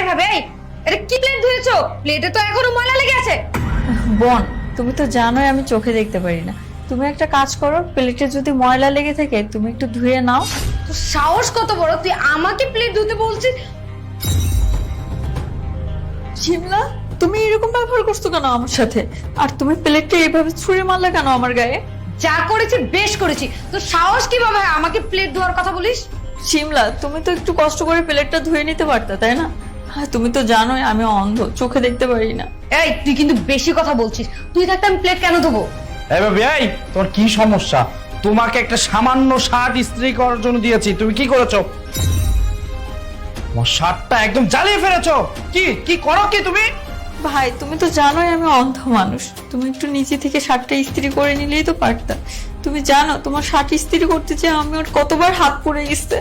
এই ভাবে? এই এটা কি প্লেট ধুয়েছো প্লেটে তো এখনও ময়লা লেগে আছে। বোন তুমি তো জানোই আমি চোখে দেখতে পারি না। তুমি একটা কাজ করো প্লেটে যদি ময়লা লেগে থাকে তুমি একটু ধুয়ে নাও। তো সাহস কত বড়? তুই আমাকে প্লেট ধুতে বলছিস? শিমলা তুমি এরকম ব্যবহার করছ কেন আমার সাথে? আর তুমি প্লেটটা এইভাবে ছুঁড়ে মারলে কেন আমার গায়ে? যা করেছি বেশ করেছি। তো সাহস কীভাবে আমাকে প্লেট ধোয়ার কথা বলিস? শিমলা তুমি তো একটু কষ্ট করে প্লেটটা ধুয়ে নিতে পারতে তাই না? হ্যাঁ তুমি তো জানোই আমি অন্ধ চোখে দেখতে পারি না। এই তুই কিন্তু বেশি কথা বলছিস। তুই থাকতে আমি প্লেট কেন ধোবো? এই ভাবি এই তোর কি সমস্যা? তোমাকে একটা সামান্য শার্ট ইস্ত্রি করার জন্য দিয়েছি। তুমি কি করেছ? তোমার শার্টটা একদম জ্বালিয়ে ফেলেছো। কি কি করো কি তুমি? ভাই তুমি তো জানোই আমি অন্ধ মানুষ। তুমি একটু নিচে থেকে শার্টটা ইস্ত্রি করে নিলেই তো পারতা তুমি জানো তোমার শার্ট ইস্ত্রি করতে চেয়ে আমি ওর কতবার হাত পড়ে গেছে।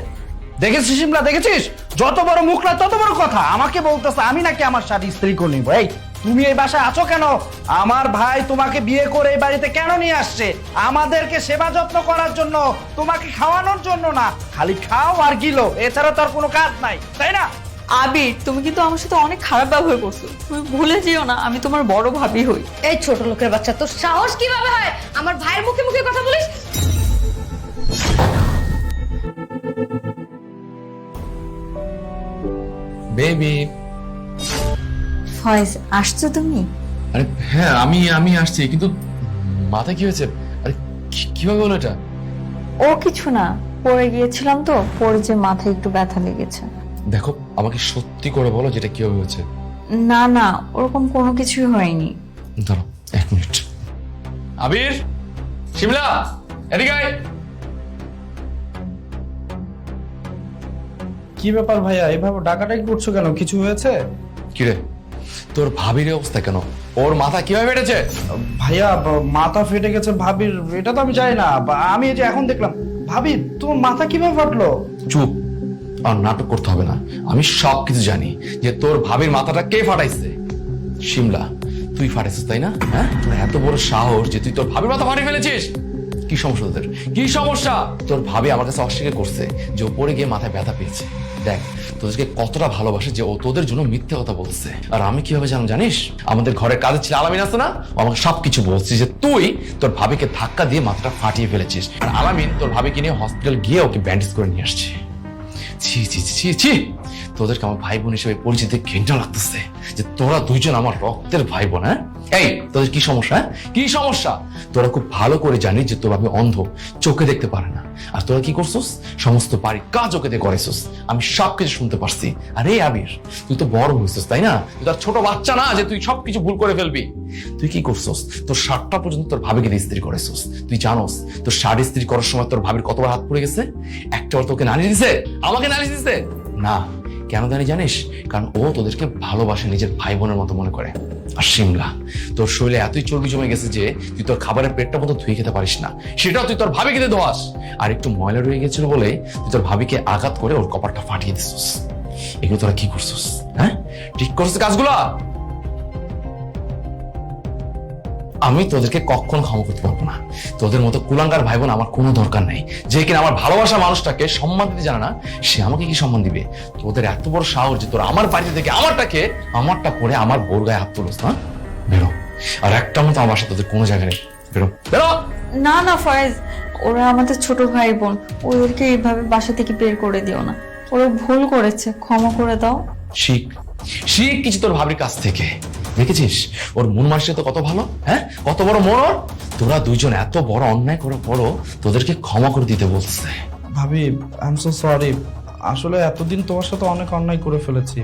দেখেছিস সিমলা দেখেছিস? যত বড় মুখ না তত বড় কথা। আমাকে বলতেছে আমি নাকি আমার শার্ট ইস্ত্রি করে নিবো। এই তুমি এই বাসায় আছো কেন? আমার ভাই তোমাকে বিয়ে করে এই বাড়িতে কেন নিয়ে আসছে? আমাদেরকে সেবা যত্ন করার জন্য তোমাকে খাওয়ানোর জন্য না। খালি খাও আর গিলো। এছাড়া তার কোনো কাজ নাই তাই না? আবির তুমি কিন্তু আমার সাথে অনেক খারাপ ব্যবহার করছ। তুমি ভুলে যেও না আমি তোমার বড় ভাবি হই। এই ছোট লোকের বাচ্চা তোর সাহস কীভাবে হয়? আমার ভাইয়ের মুখে মুখে কথা বলিস? বেবি ফয়েজ আসছো তুমি? আরে হ্যাঁ আমি আমি আসছি কিন্তু মাথায় কি হয়েছে? আরে কীভাবে হলো এটা? ও কিছু না পড়ে গিয়েছিলাম তো পড়ে যে মাথায় একটু ব্যথা লেগেছে। দেখো আমাকে সত্যি করে বলো যেটা কীভাবে হয়েছে। না না ওরকম কোনো কিছুই হয়নি। ধরো এক মিনিট। আবির শিমলা এদিকে আয়। কি ব্যাপার ভাইয়া? এভাবে ডাকাডাকি করছ কেন? কিছু হয়েছে? কিরে? তোর ভাবির অবস্থা কেন? ওর মাথা কীভাবে বেড়েছে ভাইয়া ব- মাথা ফেটে গেছে ভাবির এটা তো আমি জানি না। বা- আমি এই যে এখন দেখলাম ভাবি তোমার মাথা কীভাবে ফাটলো? চুপ। আর নাটক করতে হবে না। আমি সব কিছু জানি যে তোর ভাবির মাথাটা কে ফাটাইছে? শিমলা তুই ফাটাইছিস তাই না? হ্যাঁ? তোর এত বড় সাহস যে তুই তোর ভাবির মাথা ফাটিয়ে ফেলেছিস? কি সমস্যা তোদের? কি সমস্যা? তোর ভাবি আমার কাছে অস্বীকার করছে যে ও পড়ে গিয়ে মাথায় ব্যথা পেয়েছে। দেখ তোদেরকে কতটা ভালোবাসে যে ও তোদের জন্য মিথ্যে কথা বলছে আর আমি কীভাবে জানো জানিস? আমাদের ঘরের কাজের ছিল আলামিন আছে না? আমাকে সবকিছু বলছে যে তুই তোর ভাবিকে ধাক্কা দিয়ে মাথাটা ফাটিয়ে ফেলেছিস। আর আলামিন তোর ভাবিকে নিয়ে হসপিটাল গিয়ে ওকে ব্যান্ডেজ করে নিয়ে আসছে। ছি ছি, ছি ছি তোদেরকে আমার ভাই বোন হিসেবে পরিচিতি ঘেন্টা লাগতেছে যে তোরা দুইজন আমার রক্তের ভাই বোন হ্যাঁ? এই তোদের কি সমস্যা? কি সমস্যা? তোরা খুব ভালো করে জানিস যে তোর আমি অন্ধ চোখে দেখতে পারে না। আর তোরা কি করছিস? সমস্ত বাড়ি কাজ ওকে দিয়ে করেছিস আমি সব কিছু শুনতে পারছি। আর এই আবির তুই তো বড় হয়েছিস তাই না? তুই তো আর ছোট বাচ্চা না যে তুই সবকিছু ভুল করে ফেলবি। তুই কি করছিস? তোর শার্টটা পর্যন্ত তোর ভাবিকে দিয়ে ইস্ত্রি করেছিস। তুই জানোস তোর শার্ট ইস্ত্রি করার সময় তোর ভাবির কতবার হাত পড়ে গেছে? একটা বার তোকে নালিশ দিছে? আমাকে নালিশ দিছে? না। কেন জানি জানিস? কারণ ও তোদেরকে ভালোবাসে, নিজের ভাই বোনের মতো মনে করে। আর সিমলা, তোর শরীরে এতই চর্বি জমে গেছে যে তুই তোর খাবারের পেটটা মতো ধুয়ে খেতে পারিস না। সেটাও তুই তোর ভাবি দিয়ে ধোয়াস আর একটু ময়লা রয়ে গেছিল বলে তুই তোর ভাবিকে আঘাত করে ওর কপারটা ফাটিয়ে দিছিস। এগুলো তোরা কি করছিস হ্যাঁ? ঠিক করছিস কাজগুলা? আমি তোদেরকে কখনো ক্ষমা করতে পারব না। তোদের মতো কুলাঙ্গার ভাই বোন আমার কোনো দরকার নেই। যে কিনা আমার ভালোবাসা মানুষটাকে সম্মান দিতে জানে না সে আমাকে কি সম্মান দিবে? তোদের এত বড় সাহস যে তোর আমার বাড়িতে থেকে আমারটাকে আমারটা করে আমার বোর গায়ে হাত তুলস না বেরো। আর একটা মতো আমার সাথে তোদের কোনো জায়গায় নেই। বেরো। বেরো! না না ফয়েজ। ওরা আমাদের ছোট ভাই বোন ওদেরকে এইভাবে বাসা থেকে বের করে দিও না। ওরা ভুল করেছে। ক্ষমা করে দাও। শিখ। শিখ কিছু তোর ভাবির কাছ থেকে। দেখেছিস? ওর মন মানসিকতা কত ভালো হ্যাঁ? কত বড় মন তোরা দুজন এত বড় অন্যায় করার পরও তোদেরকে ক্ষমা করে দিতে বলছে। ভাবি আই এম সো সরি আসলে এতদিন তোমার সাথে অনেক অন্যায় করে ফেলেছি।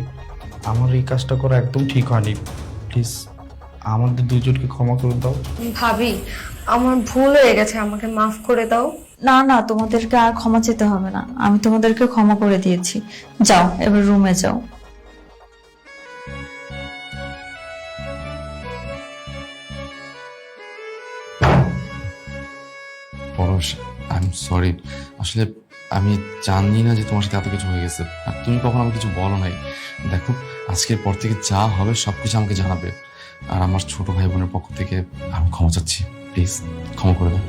আমার এই কাজটা করা একদম ঠিক হয়নি। প্লিজ আমাদের দুজনকে ক্ষমা করে দাও। ভাবি আমার ভুল হয়ে গেছে আমাকে মাফ করে দাও। না না তোমাদেরকে আর ক্ষমা চেতে হবে না। আমি তোমাদেরকে ক্ষমা করে দিয়েছি। যাও এবার রুমে যাও। আই এম সরি আসলে আমি জানি না যে তোমার সাথে এত কিছু হয়ে গেছে। আর তুমি কখনো আমাকে কিছু বলো নাই। দেখো, আজকের পর থেকে যা হবে সব কিছু আমাকে জানাবে। আর আমার ছোট ভাই বোনের পক্ষ থেকে আমি ক্ষমা চাচ্ছি। প্লিজ ক্ষমা করে দাও।